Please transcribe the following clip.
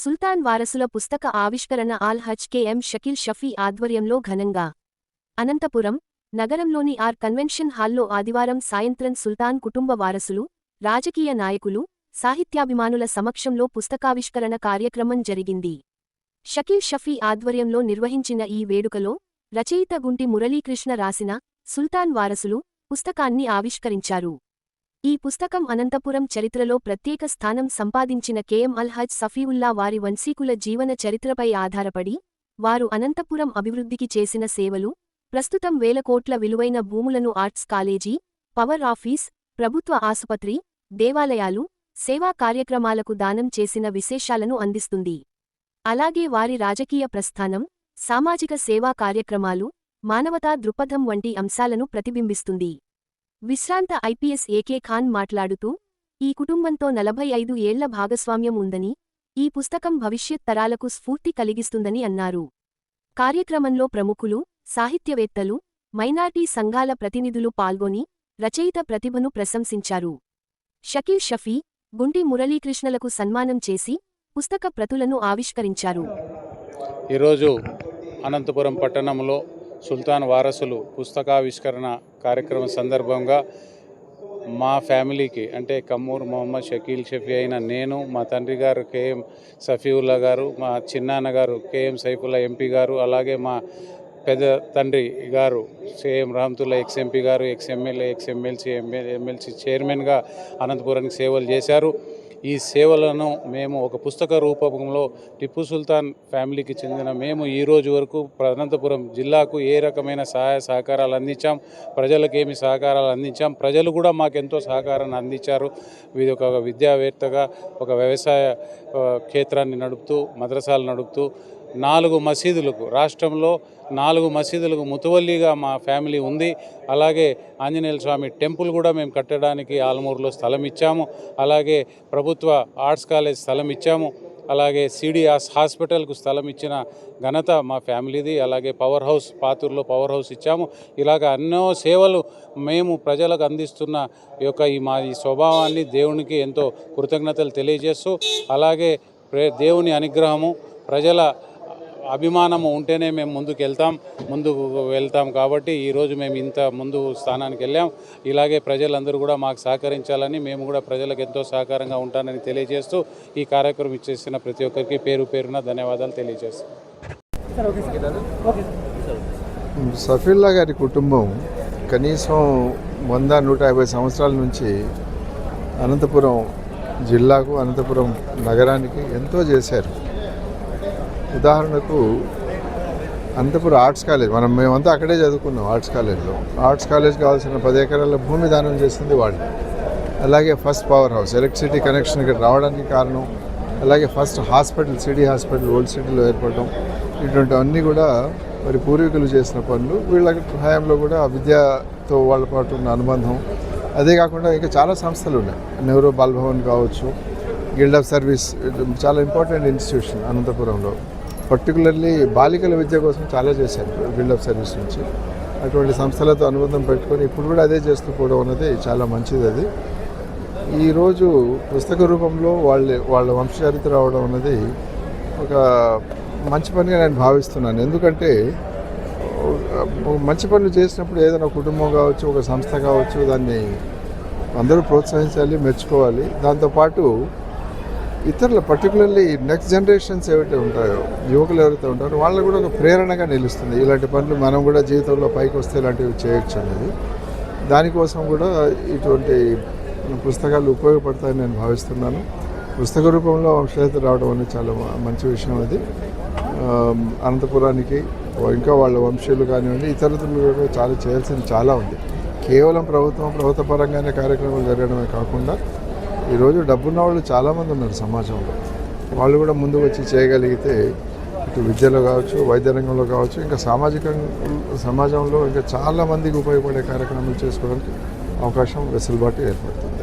సుల్తాన్ వారసుల పుస్తక ఆవిష్కరణ ఆల్ హజ్ కెఎం షకీల్ షఫీ ఆధ్వర్యంలో ఘనంగా. అనంతపురం నగరంలోని ఆర్ కన్వెన్షన్ హాల్లో ఆదివారం సాయంత్రం సుల్తాన్ కుటుంబ వారసులు రాజకీయ నాయకులు సాహిత్యాభిమానుల సమక్షంలో పుస్తకావిష్కరణ కార్యక్రమం జరిగింది. షకీల్ షఫీ ఆధ్వర్యంలో నిర్వహించిన ఈ వేడుకలో రచయిత గుంటి మురళీకృష్ణ రాసిన సుల్తాన్ వారసులు పుస్తకాన్ని ఆవిష్కరించారు. ఈ పుస్తకం అనంతపురం చరిత్రలో ప్రత్యేక స్థానం సంపాదించిన కెఎం అల్ హజ్ సఫీవుల్లా వారి వంశీకుల జీవన చరిత్రపై ఆధారపడి వారు అనంతపురం అభివృద్ధికి చేసిన సేవలు ప్రస్తుతం వేల కోట్ల విలువైన భూములను ఆర్ట్స్ కాలేజీ పవర్ ఆఫీస్ ప్రభుత్వ ఆసుపత్రి దేవాలయాలు సేవా కార్యక్రమాలకు దానం చేసిన విశేషాలను అందిస్తుంది. అలాగే వారి రాజకీయ ప్రస్థానం సామాజిక సేవా కార్యక్రమాలు మానవతా దృక్పథం వంటి అంశాలను ప్రతిబింబిస్తుంది. విశ్రాంత ఐపీఎస్ ఏకే ఖాన్ మాట్లాడుతూ ఈ కుటుంబంతో నలభై ఐదు ఏళ్ళ భాగస్వామ్యం ఉందని ఈ పుస్తకం భవిష్యత్ తరాలకు స్ఫూర్తి కలిగిస్తుందని అన్నారు. కార్యక్రమంలో ప్రముఖులు సాహిత్యవేత్తలు మైనార్టీ సంఘాల ప్రతినిధులు పాల్గొని రచయిత ప్రతిభను ప్రశంసించారు. షకీల్ షఫీ గుంటి మురళీకృష్ణలకు సన్మానం చేసి పుస్తక ప్రతులను ఆవిష్కరించారు. ఈరోజు అనంతపురం పట్టణంలో సుల్తాన్ వారసులు పుస్తకావిష్కరణ కార్యక్రమం సందర్భంగా మా ఫ్యామిలీకి అంటే కమ్మూరు మొహమ్మద్ షకీల్ షఫీ అయిన నేను మా తండ్రి గారు కేఎం సఫీవుల్లా గారు మా చిన్నాన్న గారు కేఎం సైఫుల్లా ఎంపీ గారు అలాగే మా పెద్ద తండ్రి గారు సీఎం రామ్తుల్లా ఎక్స్ ఎంపీ గారు ex MLA ex MLC MLC చైర్మన్గా అనంతపురానికి సేవలు చేశారు. ఈ సేవలను మేము ఒక పుస్తక రూపకంలో టిప్పు సుల్తాన్ ఫ్యామిలీకి చెందిన మేము ఈ రోజు వరకు అనంతపురం జిల్లాకు ఏ రకమైన సహాయ సహకారాలు అందించాం? ప్రజలకు ఏమి సహకారాలు అందించాం? ప్రజలు కూడా మాకు ఎంతో సహకారాన్ని అందించారు. ఇది ఒక విద్యావేత్తగా ఒక వ్యవసాయ క్షేత్రాన్ని నడుపుతూ మద్రసాలు నడుపుతూ నాలుగు మసీదులకు రాష్ట్రంలో నాలుగు మసీదులకు ముతువల్లిగా మా ఫ్యామిలీ ఉంది. అలాగే ఆంజనేయ స్వామి టెంపుల్ కూడా మేము కట్టడానికి ఆలమూరులో స్థలం ఇచ్చాము. అలాగే ప్రభుత్వ ఆర్ట్స్ కాలేజ్ స్థలం ఇచ్చాము. అలాగే సిడిఆస్ హాస్పిటల్కు స్థలం ఇచ్చిన ఘనత మా ఫ్యామిలీది. అలాగే పవర్ హౌస్ పాతూరులో పవర్ హౌస్ ఇచ్చాము. ఇలాగ ఎన్నో సేవలు మేము ప్రజలకు అందిస్తున్న యొక్క ఈ మా ఈ స్వభావాన్ని దేవునికి ఎంతో కృతజ్ఞతలు తెలియజేస్తూ అలాగే దేవుని అనుగ్రహము ప్రజల అభిమానము ఉంటేనే మేము ముందుకు వెళ్తాం ముందుకు వెళ్తాం కాబట్టి ఈరోజు మేము ఇంత ముందు స్థానానికి వెళ్ళాం. ఇలాగే ప్రజలందరూ కూడా మాకు సహకరించాలని మేము కూడా ప్రజలకు ఎంతో సహకారంగా ఉంటానని తెలియజేస్తూ ఈ కార్యక్రమం ఇచ్చేసిన ప్రతి ఒక్కరికి పేరు పేరున ధన్యవాదాలు తెలియజేస్తాం సఫీల్లా గారి కుటుంబం కనీసం వంద నూట యాభై సంవత్సరాల నుంచి అనంతపురం జిల్లాకు అనంతపురం నగరానికి ఎంతో చేశారు. ఉదాహరణకు అనంతపురం ఆర్ట్స్ కాలేజ్ మనం మేమంతా అక్కడే చదువుకున్నాం ఆర్ట్స్ కాలేజ్లో. ఆర్ట్స్ కాలేజ్ కావాల్సిన పది ఎకరాల భూమి దానం చేసింది వాళ్ళు. అలాగే first power house electricity connection ఇక్కడ రావడానికి కారణం. అలాగే first hospital city hospital old సిటీలో ఏర్పడటం. ఇటువంటివన్నీ కూడా మరి పూర్వీకులు చేసిన పనులు. వీళ్ళ హయాంలో కూడా విద్యతో వాళ్ళ పాటు ఉన్న అనుబంధం. అదే కాకుండా ఇంకా చాలా సంస్థలు ఉన్నాయి. నెహ్రూ బాల్భవన్ కావచ్చు గిల్డ్ ఆఫ్ సర్వీస్ చాలా ఇంపార్టెంట్ ఇన్స్టిట్యూషన్ అనంతపురంలో. పర్టికులర్లీ బాలికల విద్య కోసం చాలా చేశారు గిల్డ్ ఆఫ్ సర్వీస్ నుంచి. అటువంటి సంస్థలతో అనుబంధం పెట్టుకొని ఇప్పుడు కూడా అదే చేస్తూ పోవడం అన్నది చాలా మంచిది అది. ఈరోజు పుస్తక రూపంలో వాళ్ళ వాళ్ళ వంశచరిత్ర రావడం అన్నది ఒక మంచి పనిగా నేను భావిస్తున్నాను. ఎందుకంటే మంచి పనులు చేసినప్పుడు ఏదైనా కుటుంబం కావచ్చు ఒక సంస్థ కావచ్చు దాన్ని అందరూ ప్రోత్సహించాలి మెచ్చుకోవాలి. దాంతోపాటు ఇతరులు పర్టికులర్లీ నెక్స్ట్ జనరేషన్స్ ఏవైతే ఉంటాయో యువకులు ఎవరైతే ఉంటారో వాళ్ళకు కూడా ఒక ప్రేరణగా నిలుస్తుంది. ఇలాంటి పనులు మనం కూడా జీవితంలో పైకి వస్తే ఇలాంటివి చేయొచ్చు అనేది. దానికోసం కూడా ఇటువంటి పుస్తకాలు ఉపయోగపడతాయని నేను భావిస్తున్నాను. పుస్తక రూపంలో వంశచరిత్ర రావడం అనేది చాలా మంచి విషయం అది. అనంతపురానికి ఇంకా వాళ్ళ వంశీయులు కానివ్వండి ఇతరులు కూడా చాలా చేయాల్సింది చాలా ఉంది. కేవలం ప్రభుత్వం ప్రభుత్వ పరంగానే కార్యక్రమాలు జరగడమే కాకుండా ఈరోజు డబ్బున్న వాళ్ళు చాలామంది ఉన్నారు సమాజంలో. వాళ్ళు కూడా ముందుకు వచ్చి చేయగలిగితే ఇటు విద్యలో కావచ్చు వైద్య రంగంలో కావచ్చు ఇంకా సామాజిక సమాజంలో ఇంకా చాలామందికి ఉపయోగపడే కార్యక్రమాలు చేసుకోవడానికి అవకాశం వెసులుబాటు ఏర్పడుతుంది.